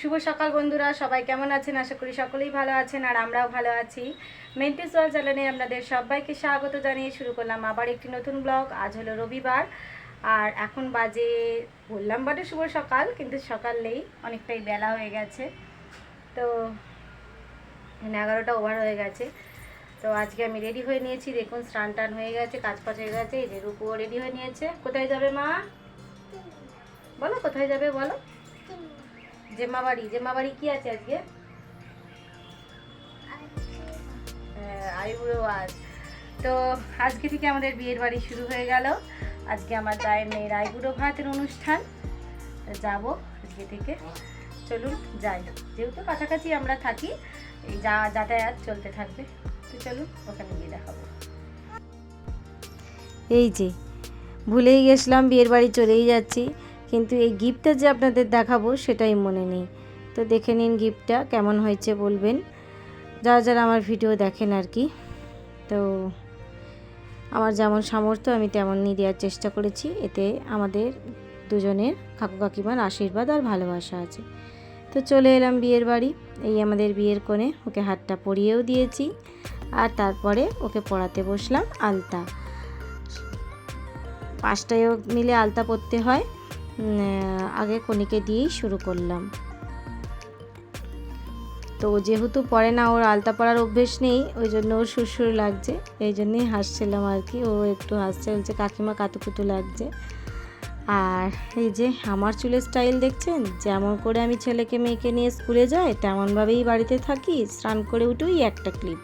শুভ সকাল বন্ধুরা, সবাই কেমন আছেন? আশা করি সকলেই ভালো আছেন আর আমরাও ভালো আছি। মেন্টিস ওয়াল চ্যানেলে আপনাদের সবাইকে স্বাগত জানিয়ে শুরু করলাম আবার একটি নতুন ব্লগ। আজ হলো রবিবার আর এখন বাজে, বললাম বাটে শুভ সকাল, কিন্তু সকাল নেই, অনেকটাই বেলা হয়ে গেছে। তো মানে এগারোটা ওভার হয়ে গেছে। তো আজকে আমি রেডি হয়ে নিয়েছি, দেখুন স্নান টান হয়ে গেছে কাজ ফাজ হয়ে গেছে, এই যে রূপুও রেডি হয়ে নিয়েছে। কোথায় যাবে মা? বলো, কোথায় যাবে বলো? জেম্মা বাড়ি জেম্মা বাড়ি কি আছে আজকে? হ্যাঁ, আইবুড়ো আজ। তো আজকে থেকে আমাদের বিয়ের বাড়ি শুরু হয়ে গেল। আজকে আমার দায়ের মেয়ের আইবুড়ো ভাতের অনুষ্ঠান। যাব আজকে থেকে। চলুন যাই। যেহেতু কাছাকাছি আমরা থাকি যা যাতায়াত চলতে থাকবে। তো চলুন ওখানে গিয়ে দেখাবো। এই যে ভুলেই গেছিলাম বিয়ের বাড়ি চলেই যাচ্ছি। কিন্তু এই গিফটটা যে আপনাদের দেখাবো সেটাই মনে নেই। তো দেখে নিন গিফটটা কেমন হয়েছে বলবেন। যারা যারা আমার ভিডিও দেখেন আর কি। তো আমার যেমন সামর্থ্য আমি তেমনই দেওয়ার চেষ্টা করেছি। এতে আমাদের দুজনের কাকু কাকিমার আশীর্বাদ আর ভালোবাসা আছে। তো চলে এলাম বিয়ের বাড়ি। এই আমাদের বিয়ের কোণে ওকে হাতটা পরিয়েও দিয়েছি। আর তারপরে ওকে পড়াতে বসলাম আলতা। পাঁচটায় মিলে আলতা পরতে হয়। আগে কনিকে দিয়েই শুরু করলাম। তো যেহেতু পরে না ওর আলতা পরার অভ্যেস নেই, ওই জন্য ওর সুরসুর লাগছে। এই জন্যই হাসছিলাম আর কি, ও একটু হাসছে, বলছে, কাকিমা কাতুকুতু লাগছে। আর এই যে আমার চুলের স্টাইল দেখছেন, যেমন করে আমি ছেলেকে, মেয়েকে নিয়ে স্কুলে যাই, তেমনভাবেই বাড়িতে থাকি, স্নান করে উঠেই একটা ক্লিপ।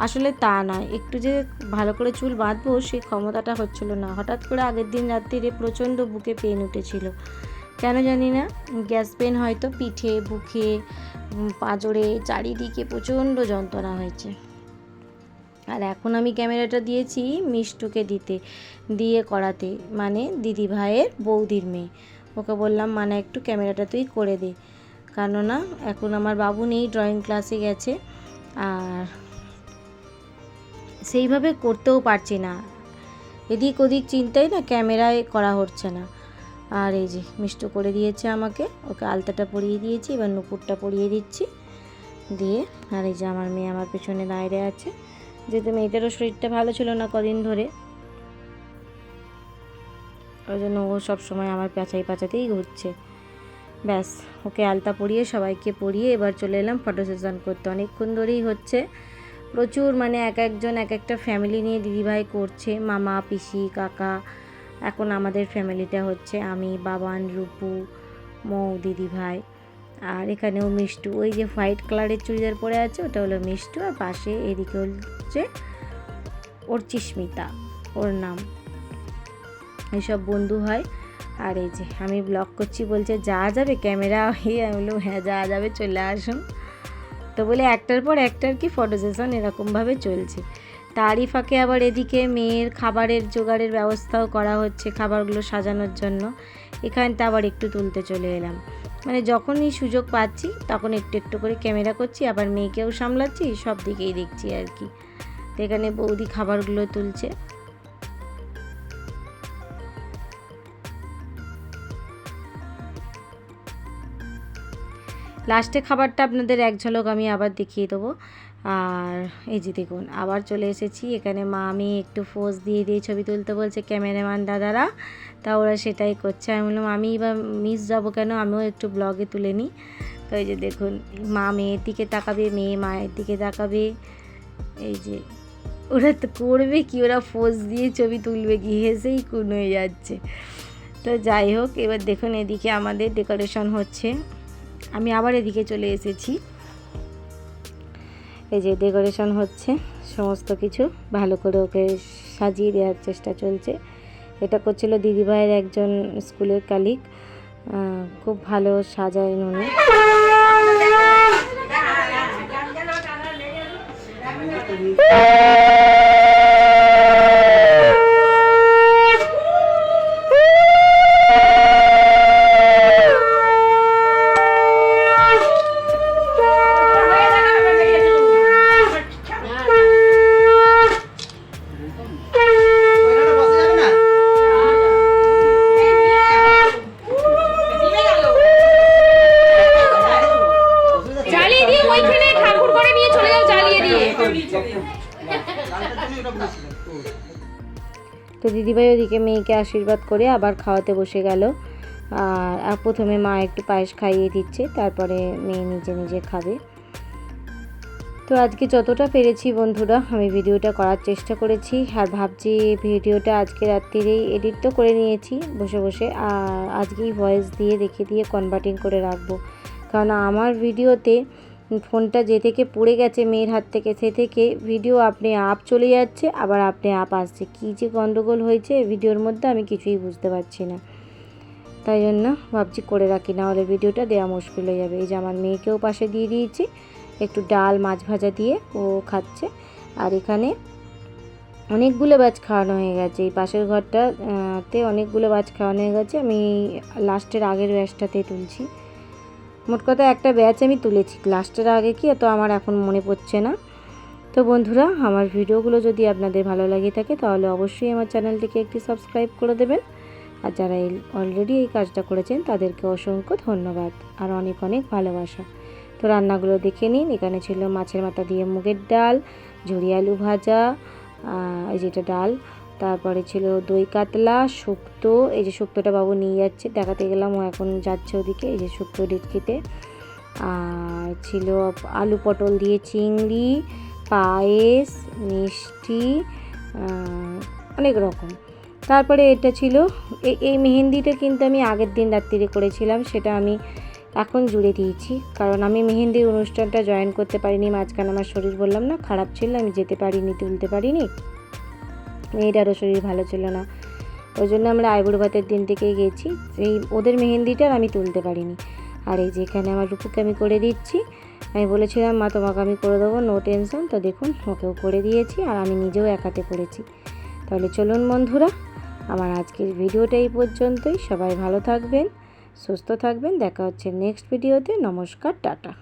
আসলে তা নয়। একটু যে ভালো করে চুল বাঁধবো সেই ক্ষমতাটা হচ্ছিল না। হঠাৎ করে আগের দিন রাত্রিরে প্রচণ্ড বুকে পেন উঠেছিল। কেন জানি না, গ্যাস পেন হয়তো পিঠে, বুকে পাঁজরে, চারিদিকে প্রচণ্ড যন্ত্রণা হয়েছে। আর এখন আমি ক্যামেরাটা দিয়েছি মিষ্টুকে দিতে, দিয়ে করাতে মানে দিদি ভাইয়ের বৌদির মেয়ে। ওকে বললাম মানে একটু ক্যামেরাটা তুই করে দে। কেননা এখন আমার বাবু নেই, ড্রয়িং ক্লাসে গেছে। আর সেইভাবে করতেও পারছি না। এদিক ওদিক চিন্তাই না ক্যামেরায় করা হচ্ছে না। আর এই যে মিষ্ট করে দিয়েছে আমাকে, ওকে আলতাটা পরিয়ে দিয়েছি, এবার নুপুরটা পরিয়ে দিচ্ছি। দিয়ে, আর এই যে আমার মেয়ে আমার পেছনে দাঁড়িয়ে আছে। যেহেতু মেয়েটারও শরীরটা ভালো ছিল না কদিন ধরে, ওই জন্য ও সবসময় আমার পেঁচাই পাচাতেই ঘুরছে। ব্যাস, ওকে আলতা পরিয়ে সবাইকে পরিয়ে এবার চলে এলাম ফটো সেশন করতে। অনেকক্ষণ ধরেই হচ্ছে প্রচুর মানে এক একজন এক একটা ফ্যামিলি নিয়ে দিদিভাই করছে। মামা, পিসি, কাকা। এখন আমাদের ফ্যামিলিটা হচ্ছে আমি, বাবান, রূপু, মৌ, দিদিভাই আর এখানেও মিষ্টু। ওই যে হোয়াইট কালারের চুড়িদার পরে আছে, ওটা হলো মিষ্টু আর পাশে এদিকে হচ্ছে ওর চিস্মিতা, ওর নাম। এইসব বন্ধু হয়। আর এই যে আমি ব্লগ করছি বলছে, যা যাবে ক্যামেরা হয়ে আমি বললাম হ্যাঁ যা যাবে, চলে আসুন। তো বলে একটার পর একটার কি ফটো সেশন এরকমভাবে চলছে। তারই ফাঁকে আবার এদিকে মেয়ের খাবারের জোগাড়ের ব্যবস্থাও করা হচ্ছে খাবারগুলো সাজানোর জন্য। এখানটা আবার একটু তুলতে চলে এলাম। মানে যখনই সুযোগ পাচ্ছি তখন একটু একটু করে ক্যামেরা করছি, আবার মেয়েকেও সামলাচ্ছি সব দিকেই দেখছি আর কি। এখানে বৌদি খাবারগুলো তুলছে। লাস্টে খাবারটা আপনাদের এক ঝলক আমি আবার দেখিয়ে দেবো। আর এই যে দেখুন, আবার চলে এসেছি। এখানে মা আমি একটু ফোজ দিয়ে দিয়ে ছবি তুলতে বলছে ক্যামেরাম্যান দাদারা, তা ওরা সেটাই করছে। আমি বললাম, আমি বা মিস যাব কেন? আমিও একটু ব্লগে তুলে নিই। তো এই যে দেখুন, মা মেয়ের দিকে তাকাবে, মেয়ে মায়ের দিকে তাকাবে। এই যে, ওরা তো করবে কি? ওরা ফোজ দিয়ে ছবি তুলবে কি? হেসেই কুন হয়ে যাচ্ছে। তো যাই হোক, এবার দেখুন এদিকে আমাদের ডেকোরেশন হচ্ছে। আমি আবার এদিকে চলে এসেছি। এই যে ডেকোরেশন হচ্ছে সমস্ত কিছু ভালো করে ওকে সাজিয়ে দেওয়ার চেষ্টা চলছে। এটা করছিল দিদিভাইয়ের একজন স্কুলের কালিক খুব ভালো সাজায় উনি। বসে তো দিদিভাই ওদিকে মেয়েকে আশীর্বাদ করে আবার খাওয়াতে বসে গেল। আর প্রথমে মা একটু পায়েস খাইয়ে দিচ্ছে, তারপরে মেয়ে নিজে নিজে খাবে। তো আজকে যতটা পেরেছি বন্ধুরা, আমি ভিডিওটা করার চেষ্টা করেছি আর ভাবছি ভিডিওটা আজকে রাত্রিরেই এডিট তো করে নিয়েছি বসে বসে, আর আজকেই ভয়েস দিয়ে রেখে দিয়ে কনভার্টিং করে রাখব। কারণ আমার ভিডিওতে ফোনটা যে থেকে পড়ে গেছে মেয়ের হাত থেকে, সে থেকে ভিডিও আপনি আপ চলে যাচ্ছে, আবার আপনি আপ আসছে। কী যে গণ্ডগোল হয়েছে ভিডিওর মধ্যে আমি কিছুই বুঝতে পারছি না। তাই জন্য ভাবছি করে রাখি না হলে ভিডিওটা দেওয়া মুশকিল হয়ে যাবে। এই যে আমার মেয়েকেও পাশে দিয়ে দিয়েছি একটু ডাল, মাছ ভাজা দিয়ে ও খাচ্ছে। আর এখানে অনেকগুলো ব্যাচ খাওয়ানো হয়ে গেছে। এই পাশের ঘরটাতে অনেকগুলো ব্যাচ খাওয়ানো হয়ে গেছে। আমি লাস্টের আগের ব্যাচটাতে তুলছি। মোট কথা একটা ব্যাচ আমি তুলেছি। লাস্টের আগে কি তো আমার এখন মনে পড়ছে না। তো বন্ধুরা, আমার ভিডিওগুলো যদি আপনাদের ভালো লাগে থাকে, তাহলে অবশ্যই আমার চ্যানেলটিকে একটি সাবস্ক্রাইব করে দেবেন। আর যারা এই অলরেডি এই কাজটা করেছেন, তাদেরকে অসংখ্য ধন্যবাদ। আর অনেক অনেক ভালোবাসা। তো রান্নাগুলো দেখে নিন। এখানে ছিল মাছের মাথা দিয়ে মুগের ডাল, ঝুরি আলু ভাজা এই যেটা ডাল। তারপরে ছিল দই কাতলা, শুক্তো। এই যে শুক্তোটা বাবু নিয়ে যাচ্ছে, দেখাতে গেলাম, ও এখন যাচ্ছে ওদিকে, এই যে শুক্তো ডিটকিতে আর ছিল আলু পটল দিয়ে চিংড়ি, পায়েস, মিষ্টি অনেক রকম। তারপরে এটা ছিল এই মেহেন্দিটা কিন্তু আমি আগের দিন রাত্রিরে করেছিলাম, সেটা আমি এখন জুড়ে দিয়েছি। কারণ আমি মেহেন্দির অনুষ্ঠানটা জয়েন করতে পারিনি, মাঝখানে আমার শরীর বললাম, না, খারাপ ছিল, আমি যেতে পারিনি, তুলতে পারিনি। মেয়েটারও শরীর ভালো ছিল না। ওই জন্য আমরা আইবুড়ো ভাতের দিন থেকেই গেছি। এই ওদের মেহেন্দিটা আমি তুলতে পারিনি। আর এই যেখানে আমার রূপুকে আমি করে দিচ্ছি, আমি বলেছিলাম, মা, তোমাকে আমি করে দেবো নো টেনশন তো দেখুন, ওকেও করে দিয়েছি আর আমি নিজেও একাতে করেছি। তাহলে চলুন বন্ধুরা, আমার আজকের ভিডিওটা এই পর্যন্তই। সবাই ভালো থাকবেন। সুস্থ থাকবেন দেখা হচ্ছে নেক্সট ভিডিওতে নমস্কার টাটা।